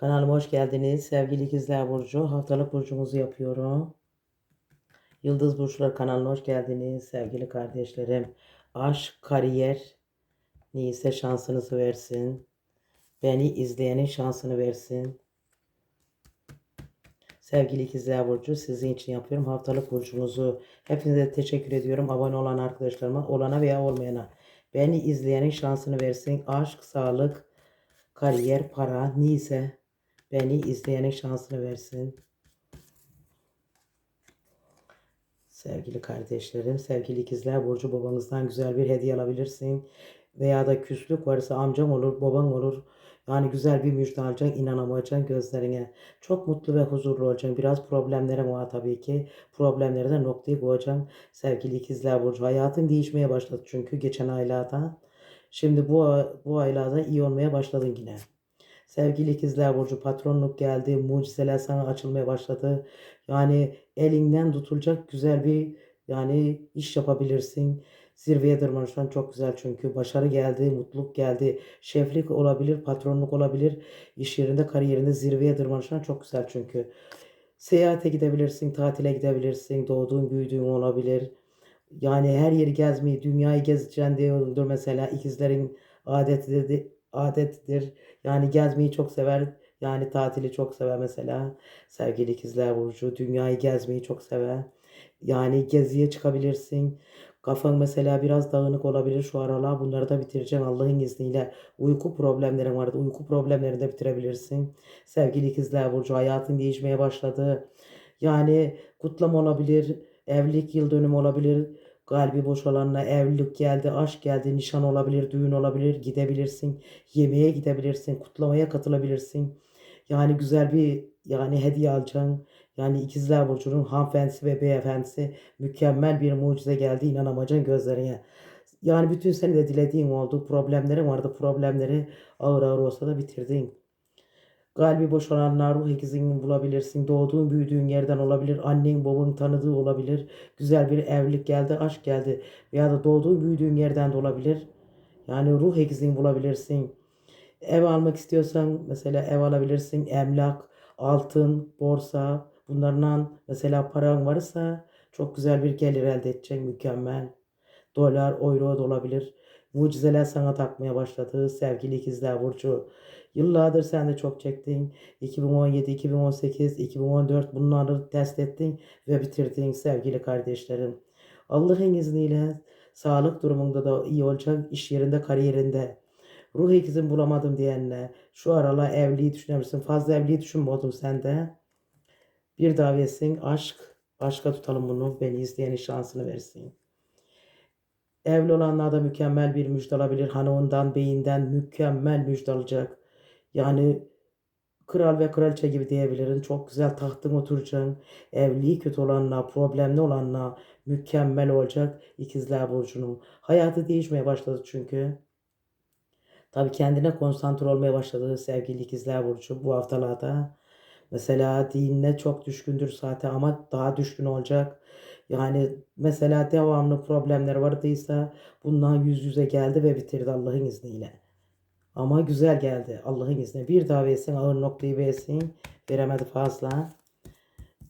Kanalıma hoş geldiniz. Sevgili ikizler Burcu. Haftalık burcumuzu yapıyorum. Yıldız Burçlar kanalına hoş geldiniz. Sevgili kardeşlerim. Aşk, kariyer neyse şansınızı versin. Beni izleyenin şansını versin. Sevgili ikizler Burcu sizin için yapıyorum haftalık burcumuzu. Hepinize teşekkür ediyorum. Abone olan arkadaşlarıma, olana veya olmayana. Beni izleyenin şansını versin. Aşk, sağlık, kariyer, para neyse beni izleyenin şansını versin. Sevgili kardeşlerim, sevgili ikizler Burcu babanızdan güzel bir hediye alabilirsin. Veya da küslük varsa amcam olur, baban olur. Yani güzel bir müjde alacaksın, inanamayacaksın gözlerine. Çok mutlu ve huzurlu olacaksın. Biraz problemlere var tabii ki. Problemlere de noktayı koyacaksın. Sevgili ikizler Burcu. Hayatın değişmeye başladı çünkü geçen aylarda. Şimdi bu, bu aylarda iyi olmaya başladın yine. Sevgili ikizler Burcu patronluk geldi. Mucizeler sana açılmaya başladı. Yani elinden tutulacak güzel bir yani iş yapabilirsin. Zirveye tırmanırsan çok güzel çünkü başarı geldi, mutluluk geldi. Şeflik olabilir, patronluk olabilir. İş yerinde, kariyerinde zirveye tırmanırsan çok güzel çünkü. Seyahate gidebilirsin, tatile gidebilirsin. Doğduğun, büyüdüğün olabilir. Yani her yeri gezmeyi, dünyayı gezeceksin diyordur mesela. ikizlerin adetidir, adettir. Yani gezmeyi çok sever. Yani tatili çok sever mesela. Sevgili ikizler Burcu. Dünyayı gezmeyi çok sever. Yani geziye çıkabilirsin. Kafan mesela biraz dağınık olabilir şu aralar. Bunları da bitireceksin Allah'ın izniyle. Uyku problemlerin vardı. Uyku problemlerini de bitirebilirsin. Sevgili ikizler Burcu hayatın değişmeye başladı. Yani kutlama olabilir. Evlilik yıl dönümü olabilir. Kalbi boş olanla evlilik geldi, aşk geldi, nişan olabilir, düğün olabilir, gidebilirsin. Yemeğe gidebilirsin, kutlamaya katılabilirsin. Yani güzel bir yani hediye alacaksın. Yani ikizler burcunun hanımefendisi ve beyefendisi mükemmel bir mucize geldi inanamayacaksın gözlerine. Yani bütün seni de dilediğin oldu. Problemlerin vardı. Problemleri ağır ağır olsa da bitirdin. Kalbi boş olanlar ruh ikizini bulabilirsin. Doğduğun büyüdüğün yerden olabilir. Annen babanın tanıdığı olabilir. Güzel bir evlilik geldi, aşk geldi. Veya da doğduğun büyüdüğün yerden de olabilir. Yani ruh ikizini bulabilirsin. Ev almak istiyorsan mesela ev alabilirsin. Emlak, altın, borsa bunlardan mesela paran varsa çok güzel bir gelir elde edeceksin. Mükemmel. Dolar, euro da olabilir. Mucizeler sana takmaya başladı sevgili ikizler Burcu. Yıllardır sen de çok çektin. 2017, 2018, 2014 bunları test ettin ve bitirdin sevgili kardeşlerim. Allah'ın izniyle sağlık durumunda da iyi olacak, iş yerinde, kariyerinde. Ruh ikizim bulamadım diyenle şu aralar evliliği düşünebilirsin. Fazla evliliği düşünmüyordum sende. Bir davetsin aşk. Aşka tutalım bunu. Beni izleyenin şansını versin. Evli olanlar da mükemmel bir müjde alabilir. Hanımından, beyinden mükemmel müjde alacak. Yani kral ve kraliçe gibi diyebilirim. Çok güzel tahtın oturacaksın. Evliliği kötü olanlar, problemli olanlar mükemmel olacak ikizler burcunun. Hayatı değişmeye başladı çünkü. Tabii kendine konsantre olmaya başladı sevgili ikizler burcu bu haftalarda. Mesela dinine çok düşkündür zaten ama daha düşkün olacak. Yani mesela devamlı problemler vardıysa bundan yüz yüze geldi ve bitirdi Allah'ın izniyle. Ama güzel geldi Allah'ın izniyle. Bir daha versin ağır noktayı versin. Veremedi fazla.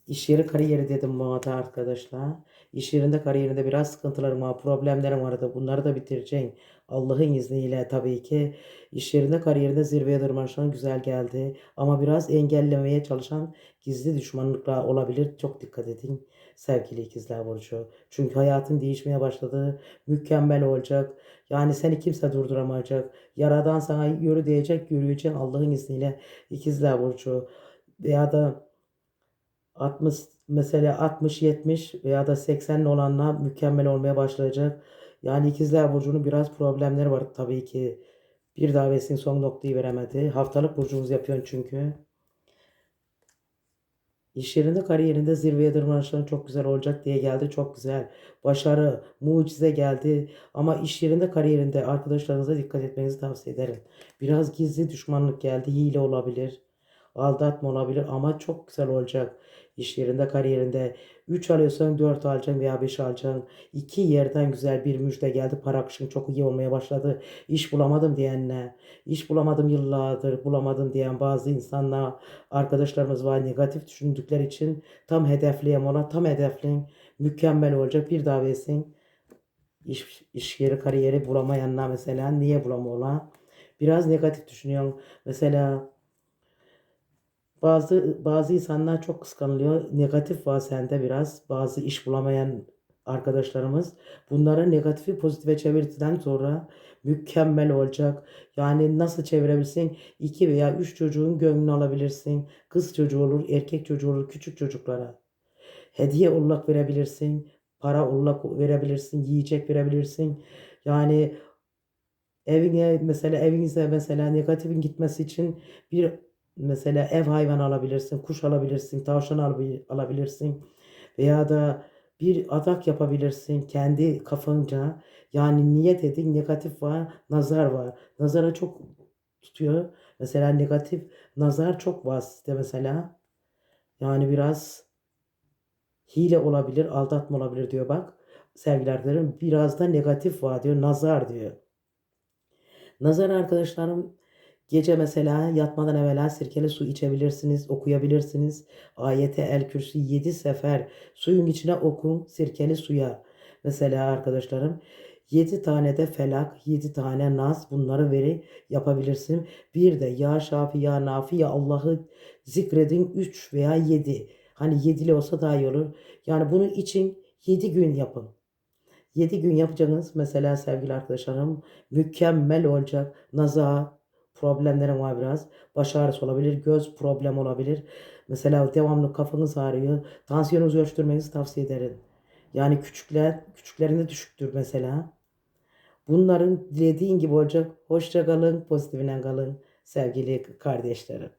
İş yeri kariyeri dedim bu arada arkadaşlar. İş yerinde kariyerinde biraz sıkıntılarım var, problemlerim vardı. Bunları da bitireceğim. Allah'ın izniyle tabii ki. İş yerinde kariyerinde zirveye tırmanışan güzel geldi. Ama biraz engellemeye çalışan gizli düşmanlıklar olabilir. Çok dikkat edin sevgili ikizler Burcu. Çünkü hayatın değişmeye başladı. Mükemmel olacak. Yani seni kimse durduramayacak. Yaradan sana yürü diyecek, yürüyeceksin Allah'ın izniyle ikizler Burcu. Veya da 60 mesela 60 70 veya da 80'li olanlar mükemmel olmaya başlayacak. Yani ikizler burcunun biraz problemleri var tabii ki. Bir davetin son noktayı veremedi. Haftalık burcumuz yapıyorsun çünkü. İş yerinde kariyerinde zirveye tırmanışların çok güzel olacak diye geldi. Çok güzel. Başarı, mucize geldi. Ama iş yerinde kariyerinde arkadaşlarınıza dikkat etmenizi tavsiye ederim. Biraz gizli düşmanlık geldi. Hile olabilir. aldatma olabilir ama çok güzel olacak. İş yerinde, kariyerinde 3 alıyorsan 4 alacaksın veya 5 alacaksın. İki yerden güzel bir müjde geldi. Para akışın çok iyi olmaya başladı. İş bulamadım diyenler, iş bulamadım yıllardır bulamadım diyen bazı insanlar, arkadaşlarımız var negatif düşündükleri için tam hedefleyem ona, tam hedefleyin. Mükemmel olacak. Bir daha versin. İş, iş yeri, kariyeri bulamayanlar mesela niye bulamıyorlar? Biraz negatif düşünüyorum. Mesela bazı bazı insanlar çok kıskanılıyor. Negatif var sende biraz. Bazı iş bulamayan arkadaşlarımız. Bunları negatifi pozitife çevirdikten sonra mükemmel olacak. Yani nasıl çevirebilirsin? İki veya üç çocuğun gönlünü alabilirsin. Kız çocuğu olur, erkek çocuğu olur, küçük çocuklara. Hediye olarak verebilirsin. Para olarak verebilirsin. Yiyecek verebilirsin. Yani evine mesela evinize mesela negatifin gitmesi için bir mesela ev hayvanı alabilirsin, kuş alabilirsin, tavşan alabi- alabilirsin veya da bir adak yapabilirsin kendi kafanca. Yani niyet edin negatif var, nazar var. Nazara çok tutuyor. Mesela negatif nazar çok var sizde mesela. Yani biraz hile olabilir, aldatma olabilir diyor bak. Sevgili biraz da negatif var diyor, nazar diyor. Nazar arkadaşlarım gece mesela yatmadan evvela sirkeli su içebilirsiniz, okuyabilirsiniz. Ayete El Kürsi 7 sefer suyun içine okun sirkeli suya. Mesela arkadaşlarım 7 tane de felak, 7 tane nas bunları veri yapabilirsin. Bir de ya Şafi ya Nafi ya Allah'ı zikredin 3 veya 7. Hani 7'li olsa daha iyi olur. Yani bunun için 7 gün yapın. 7 gün yapacağınız mesela sevgili arkadaşlarım mükemmel olacak. Naza problemlerim var biraz. Baş ağrısı olabilir, göz problem olabilir. Mesela devamlı kafanız ağrıyor. Tansiyonunuzu ölçtürmenizi tavsiye ederim. Yani küçükler, küçüklerinde düşüktür mesela. Bunların dilediğin gibi olacak. Hoşça kalın, pozitifine kalın sevgili kardeşlerim.